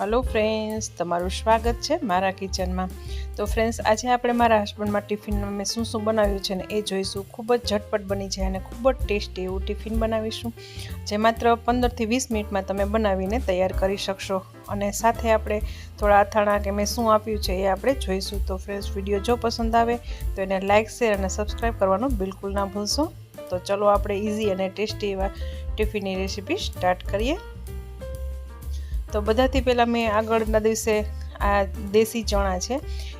Hello friends તમારું સ્વાગત છે મારા કિચનમાં તો ફ્રેન્ડ્સ આજે આપણે મારા હસબન્ડમાં ટિફિનમાં મેં શું શું બનાવ્યું છે ને એ જોઈશું. ખૂબ જ ઝટપટ બની જાય અને ખૂબ જ ટેસ્ટી એવું ટિફિન બનાવીશું. જે માત્ર પંદરથી વીસ મિનિટમાં તમે બનાવીને તૈયાર કરી શકશો. અને સાથે આપણે થોડા અથાણા કે મેં શું આપ્યું છે એ આપણે જોઈશું. તો ફ્રેન્ડ્સ વીડિયો જો પસંદ આવે તો એને લાઇક શેર અને સબસ્ક્રાઈબ કરવાનું બિલકુલ ના ભૂલશો. તો ચલો આપણે ઇઝી અને ટેસ્ટી એવા ટિફિનની રેસીપી સ્ટાર્ટ કરીએ. તો બધાથી પહેલાં મેં આગળના દિવસે આ દેશી ચણા છે,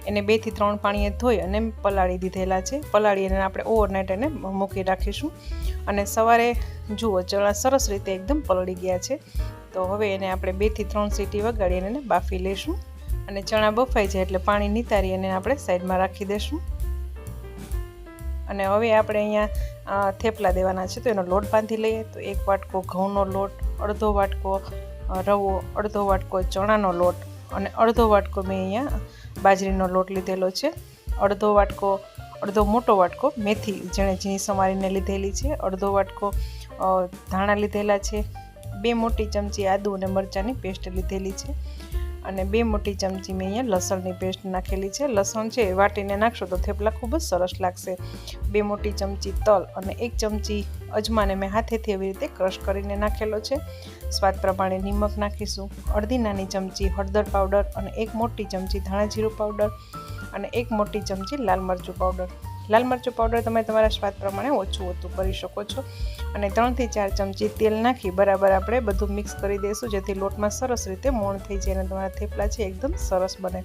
એને બેથી ત્રણ પાણીએ ધોઈ અને પલાળી દીધેલા છે. પલાળી અને આપણે ઓવરનાઇટ એને મૂકી રાખીશું. અને સવારે જુઓ, ચણા સરસ રીતે એકદમ પલળી ગયા છે. તો હવે એને આપણે બેથી ત્રણ સીટી વગાડી એને બાફી લઈશું અને ચણા બફાઈ જાય એટલે પાણી નિતારી અને આપણે સાઈડમાં રાખી દઈશું અને હવે આપણે અહીંયા થેપલા દેવાના છે, તો એનો લોટ બાંધી લઈએ. તો એક વાટકો ઘઉંનો લોટ, અડધો વાટકો રવો, અડધો વાટકો ચણાનો લોટ અને અડધો વાટકો મેં અહીંયા બાજરીનો લોટ લીધેલો છે. અડધો વાટકો, અડધો મોટો વાટકો મેથી, જેણે ઝીણી સમારીને લીધેલી છે. અડધો વાટકો ધાણા લીધેલા છે. બે મોટી ચમચી આદુ અને મરચાંની પેસ્ટ લીધેલી છે. અને બે મોટી ચમચી મેં અહીંયા લસણની પેસ્ટ નાખેલી છે. લસણ છે વાટીને નાખશો તો થેપલા ખૂબ જ સરસ લાગશે. બે મોટી ચમચી તલ અને એક ચમચી અજમાને મેં હાથેથી એવી રીતે ક્રશ કરીને નાખેલો છે. સ્વાદ પ્રમાણે નિમક નાખીશું. અડધી નાની ચમચી હળદર પાવડર અને એક મોટી ચમચી ધાણા જીરું પાવડર અને એક મોટી ચમચી લાલ મરચું પાવડર. લાલ મરચું પાવડર તમે તમારા સ્વાદ પ્રમાણે ઓછું ઓછું કરી શકો છો. અને ત્રણથી ચાર ચમચી તેલ નાખી બરાબર આપણે બધું મિક્સ કરી દઈશું, જેથી લોટમાં સરસ રીતે મોણ થઈ જાય અને તમારા થેપલા છે એકદમ સરસ બને.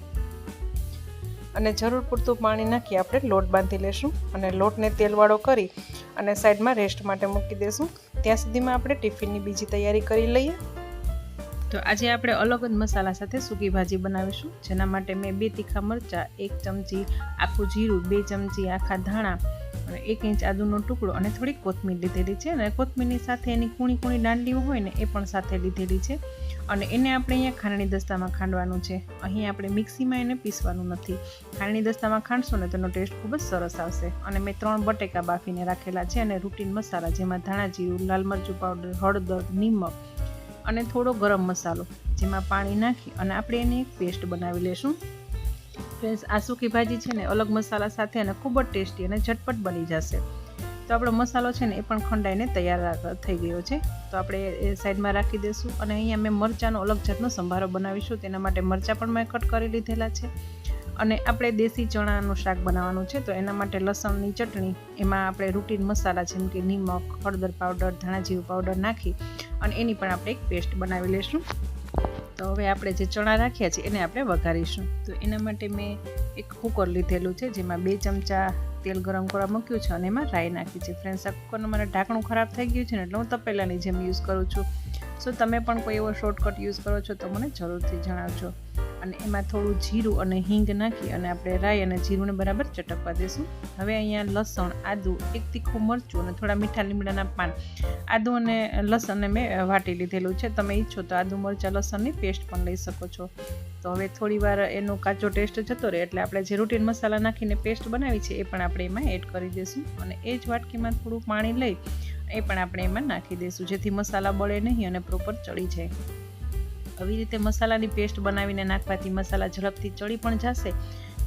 અને જરૂર પૂરતું પાણી નાખી આપણે લોટ બાંધી લેશું અને લોટને તેલવાળો કરી અને સાઈડમાં રેસ્ટ માટે મૂકી દઈશું ત્યાં સુધીમાં આપણે ટિફિનની બીજી તૈયારી કરી લઈએ. તો આજે આપણે અલગ જ મસાલા સાથે સૂકી ભાજી બનાવીશું, જેના માટે મેં બે તીખા મરચાં, એક ચમચી આખું જીરું, બે ચમચી આખા ધાણા અને એક ઇંચ આદુનો ટુકડો અને થોડી કોથમીર લીધેલી છે અને કોથમીરની સાથે એની કૂણી કૂણી દાંડીઓ હોય ને એ પણ સાથે લીધેલી છે અને એને આપણે અહીંયા ખાંડણી દસ્તામાં ખાંડવાનું છે. અહીં આપણે મિક્સીમાં એને પીસવાનું નથી. ખાંડણી દસ્તામાં ખાંડશો ને તેનો ટેસ્ટ ખૂબ જ સરસ આવશે. અને મેં ત્રણ બટેકા બાફીને રાખેલા છે અને રૂટીન મસાલા જેમાં ધાણા જીરું, લાલ મરચું પાવડર હળદર, નિમક અને થોડો ગરમ મસાલો, જેમાં પાણી નાખી અને આપણે એની પેસ્ટ બનાવી લેશું. ફ્રેન્ડ્સ આ સૂકી ભાજી છે ને, અલગ મસાલા સાથે અને ખૂબ જ ટેસ્ટી અને ઝટપટ બની જશે. તો આપણો મસાલો છે ને, એ પણ ખંડાઈને તૈયાર થઈ ગયો છે. તો આપણે એ સાઈડમાં રાખી દઈશું અને અહીંયા મેં મરચાંનો અલગ જાતનો સંભારો બનાવીશું. તેના માટે મરચાં પણ મેં કટ કરી લીધેલા છે. અને આપણે દેશી ચણાનું શાક બનાવવાનું છે, તો એના માટે લસણની ચટણી, એમાં આપણે રૂટીન મસાલા જેમ કે નિમક, હળદર પાવડર ધાણા જીરું પાવડર નાખી અને એની પણ આપણે એક પેસ્ટ બનાવી લઈશું. તો હવે આપણે જે ચણા રાખ્યા છે, એને આપણે વઘારીશું. તો એના માટે મેં એક કુકર લીધેલું છે, જેમાં બે ચમચા તેલ ગરમ કરવા મૂક્યું છે અને એમાં રાઈ નાખી છે. ફ્રેન્ડ્સ આ કુકરનું મારે ઢાંકણું ખરાબ થઈ ગયું છે ને, એટલે હું તપેલાની જેમ યુઝ કરું છું. સો તમે પણ કોઈ એવો શોર્ટકટ યુઝ કરો છો તો મને જરૂરથી જણાવજો. અને એમાં થોડું જીરું અને હિંગ નાખી અને આપણે રાઈ અને જીરુંને બરાબર ચટકવા દઈશું હવે અહીંયા લસણ, આદુ, એક તીખું મરચું અને થોડા મીઠા લીમડાના પાન. આદુ અને લસણને મેં વાટી લીધેલું છે. તમે ઈચ્છો તો આદુ, મરચાં, લસણની પેસ્ટ પણ લઈ શકો છો. તો હવે થોડી વાર એનો કાચો ટેસ્ટ જતો રહે એટલે આપણે જે રૂટીન મસાલા નાખીને પેસ્ટ બનાવી છે એ પણ આપણે એમાં એડ કરી દઈશું અને એ જ વાટકીમાં થોડું પાણી લઈ એ પણ આપણે એમાં નાખી દઈશું જેથી મસાલા બળે નહીં અને પ્રોપર ચડી જાય. આવી રીતે મસાલાની પેસ્ટ બનાવીને નાખવાથી મસાલા ઝડપથી ચડી પણ જશે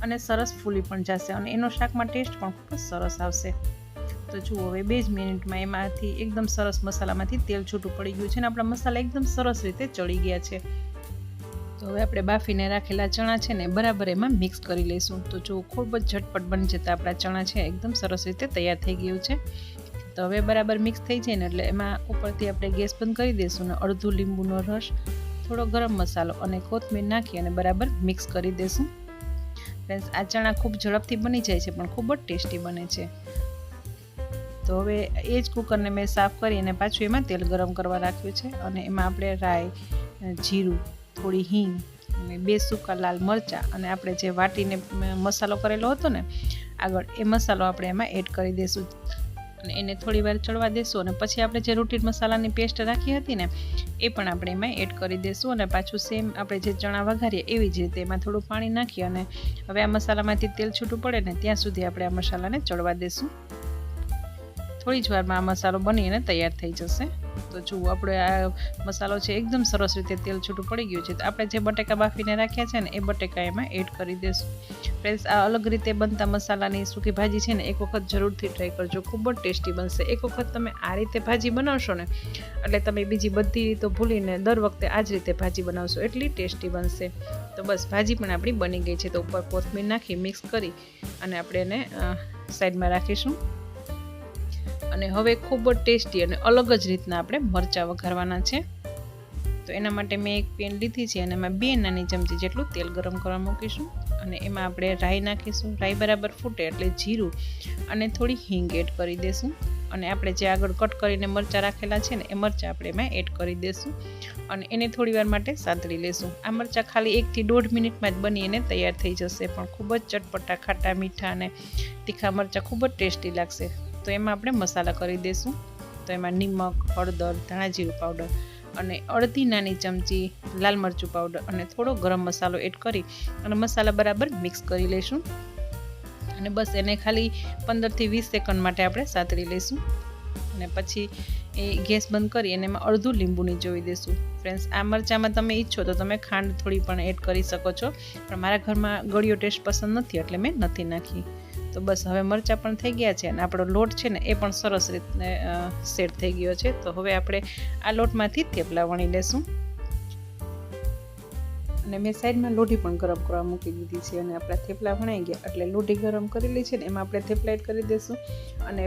અને સરસ ફૂલી પણ જશે અને એનો શાકમાં ટેસ્ટ પણ ખૂબ જ સરસ આવશે. તો જુઓ હવે બે જ મિનિટમાં એમાંથી એકદમ સરસ મસાલામાંથી તેલ છૂટું પડી ગયું છે અને આપણા મસાલા એકદમ સરસ રીતે ચડી ગયા છે. તો હવે આપણે બાફીને રાખેલા ચણા છે ને બરાબર એમાં મિક્સ કરી લઈશું. તો જો ખૂબ જ ઝટપટ બની જતા આપણા ચણા છે એકદમ સરસ રીતે તૈયાર થઈ ગયું છે. તો હવે બરાબર મિક્સ થઈ જાય ને એટલે એમાં ઉપરથી આપણે ગેસ બંધ કરી દઈશું ને અડધું લીંબુનો રસ થોડો ગરમ મસાલો અને કોથમીર નાખી અને બરાબર મિક્સ કરી દઈશું ફ્રેન્ડ્સ આ ચણા ખૂબ ઝડપથી બની જાય છે, પણ ખૂબ જ ટેસ્ટી બને છે. તો હવે એ જ કુકરને મેં સાફ કરી અને પાછું એમાં તેલ ગરમ કરવા રાખ્યું છે અને એમાં આપણે રાઈ, જીરું, થોડી હિંગ અને બે સૂકા લાલ મરચાં અને આપણે જે વાટીને મસાલો કરેલો હતો ને, આગળ એ મસાલો આપણે એમાં એડ કરી દઈશું અને એને થોડી વાર ચડવા દેશું અને પછી આપણે જે રોટી મસાલાની પેસ્ટ રાખી હતી ને, એ પણ આપણે એમાં એડ કરી દઈશું અને પાછું સેમ આપણે જે ચણા વઘારીએ એવી જ રીતે એમાં થોડું પાણી નાખી અને હવે આ મસાલામાંથી તેલ છૂટું પડે ને ત્યાં સુધી આપણે આ મસાલાને ચડવા દઈશું થોડી જ વારમાં આ મસાલો બની અને તૈયાર થઈ જશે. તો જુઓ, આપણે આ મસાલો છે એકદમ સરસ રીતે તેલ છૂટું પડી ગયું છે. તો આપણે જે બટેકા બાફીને રાખ્યા છે ને, એ બટેકા એમાં એડ કરી દઈશું ફ્રેન્ડ્સ આ અલગ રીતે બનતા મસાલાની સૂકી ભાજી છે ને, એક વખત જરૂરથી ટ્રાય કરજો. ખૂબ જ ટેસ્ટી બનશે. એક વખત તમે આ રીતે ભાજી બનાવશો ને, એટલે તમે બીજી બધી રીતો ભૂલીને દર વખતે આ જ રીતે ભાજી બનાવશો. એટલી ટેસ્ટી બનશે. તો બસ, ભાજી પણ આપણી બની ગઈ છે. તો ઉપર કોથમીર નાખી મિક્સ કરી અને આપણે એને સાઈડમાં રાખીશું. અને હવે ખૂબ જ ટેસ્ટી અને અલગ જ રીતના આપણે મરચાં વઘારવાના છે. તો એના માટે મેં એક પેન લીધી છે અને એમાં બે નાની ચમચી જેટલું તેલ ગરમ કરવા મૂકીશું. અને એમાં આપણે રાઈ નાખીશું. રાઈ બરાબર ફૂટે એટલે જીરું અને થોડી હિંગ એડ કરી દઈશું અને આપણે જે આગળ કટ કરીને મરચાં રાખેલા છે ને, એ મરચાં આપણે એમાં એડ કરી દઈશું અને એને થોડીવાર માટે સાંતળી લેશું. આ મરચાં ખાલી એકથી દોઢ મિનિટમાં જ બની એને તૈયાર થઈ જશે. પણ ખૂબ જ ચટપટા, ખાટા, મીઠા અને તીખા મરચાં ખૂબ જ ટેસ્ટી લાગશે. તો એમાં આપણે મસાલા કરી દઈશું તો એમાં નિમક, હળદર, ધાણા જીરું પાવડર અને અડધી નાની ચમચી લાલ મરચું પાવડર અને થોડો ગરમ મસાલો એડ કરી અને મસાલા બરાબર મિક્સ કરી લઈશું. અને બસ એને ખાલી પંદરથી વીસ સેકન્ડ માટે આપણે સાતળી લઈશું. અને પછી એ ગેસ બંધ કરી અને એમાં અડધું લીંબુની જોઈ દઈશું. ફ્રેન્ડ્સ આ મરચાંમાં તમે ઈચ્છો તો તમે ખાંડ થોડી પણ એડ કરી શકો છો. પણ મારા ઘરમાં ગળ્યો ટેસ્ટ પસંદ નથી, એટલે મેં નથી નાખી. તો બસ હવે મરચાં પણ થઈ ગયા છે અને આપણો લોટ છે ને એ પણ સરસ રીતે સેટ થઈ ગયો છે. તો હવે આપણે આ લોટમાંથી થેપલા વણી લેશું. અને મેં સાઈડમાં લોઢી પણ ગરમ કરવા મૂકી દીધી છે અને આપણા થેપલા વણાઈ ગયા. એટલે લોઢી ગરમ કરેલી છે ને એમાં આપણે થેપલા એડ કરી દઈશું અને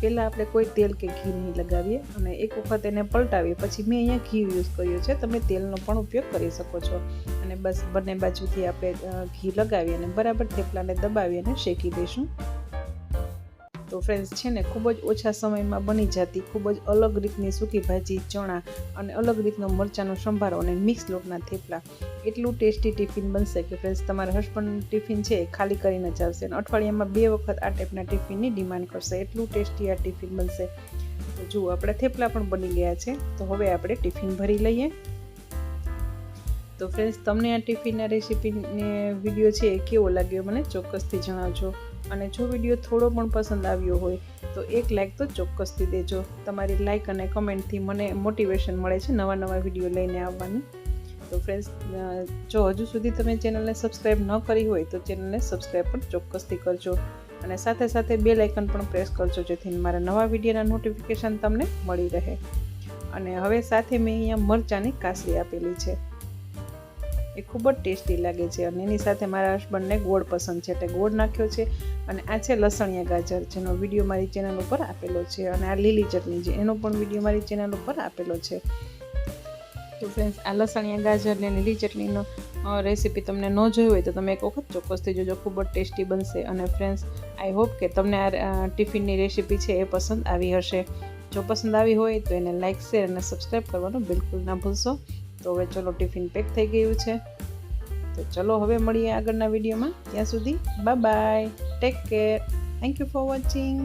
પહેલાં આપણે કોઈ તેલ કે ઘી નહીં લગાવીએ અને એક વખત એને પલટાવીએ. પછી મેં અહીંયા ઘી યુઝ કર્યો છે. તમે તેલનો પણ ઉપયોગ કરી શકો છો. અને બસ બંને બાજુથી આપણે ઘી લગાવી અને બરાબર થેપલાને દબાવી અને શેકી દઈશું. તો ફ્રેન્ડ્સ છે ને, ખૂબ જ ઓછા સમયમાં બની જતી, ખૂબ જ અલગ રીતની સૂકી ભાજી, ચણા અને અલગ રીતનો મરચાંનો સંભારો અને મિક્સ લોટના થેપલા. એટલું ટેસ્ટી ટિફિન બનશે કે ફ્રેન્ડ્સ તમારા હસબન્ડ ટિફિન છે ખાલી કરીને ચાલશે અને અઠવાડિયામાં બે વખત આ ટાઈપના ટિફિનની ડિમાન્ડ કરશે. એટલું ટેસ્ટી આ ટિફિન બનશે. તો જુઓ આપણા થેપલા પણ બની ગયા છે. તો હવે આપણે ટિફિન ભરી લઈએ. તો ફ્રેન્ડ્સ તમને આ ટિફિનના રેસીપીને વીડિયો છે એ કેવો લાગ્યો? મને ચોક્કસથી જણાવજો. અને જો વીડિયો થોડો પણ પસંદ આવ્યો હોય, તો એક લાઇક તો ચોક્કસથી દેજો. તમારી લાઇક અને કમેન્ટથી મને મોટિવેશન મળે છે નવા નવા વીડિયો લઈને આવવાની. તો ફ્રેન્ડ્સ જો હજુ સુધી તમે ચેનલને સબસ્ક્રાઈબ ન કરી હોય, તો ચેનલને સબસ્ક્રાઈબ પણ ચોક્કસથી કરજો. અને સાથે સાથે બે લાઇકન પણ પ્રેસ કરજો, જેથી મારા નવા વિડીયોના નોટિફિકેશન તમને મળી રહે. અને હવે સાથે મેં અહીંયા મરચાંની કાસરી આપેલી છે. એ ખૂબ જ ટેસ્ટી લાગે છે. અને એની સાથે મારા હસબન્ડને ગોળ પસંદ છે એટલે ગોળ નાખ્યો છે. અને આ છે લસણિયા ગાજર, જેનો વીડિયો મારી ચેનલ ઉપર આપેલો છે. અને આ લીલી ચટણી છે, એનો પણ વીડિયો મારી ચેનલ ઉપર આપેલો છે. તો ફ્રેન્ડ્સ આ લસણિયા ગાજર ને લીલી ચટણીનો રેસીપી તમને ન જોઈ હોય તો તમે એક વખત ચોક્કસથી જોજો. ખૂબ જ ટેસ્ટી બનશે. અને ફ્રેન્ડ્સ આઈ હોપ કે તમને આ ટિફિનની રેસીપી છે એ પસંદ આવી હશે. જો પસંદ આવી હોય તો એને લાઇક શેર અને સબસ્ક્રાઈબ કરવાનું બિલકુલ ના ભૂલશો. તો હવે ચલો ટિફિન પેક થઈ ગયું છે. તો ચલો હવે મળીએ આગળના વિડીયોમાં. ત્યાં સુધી bye take care thank you for watching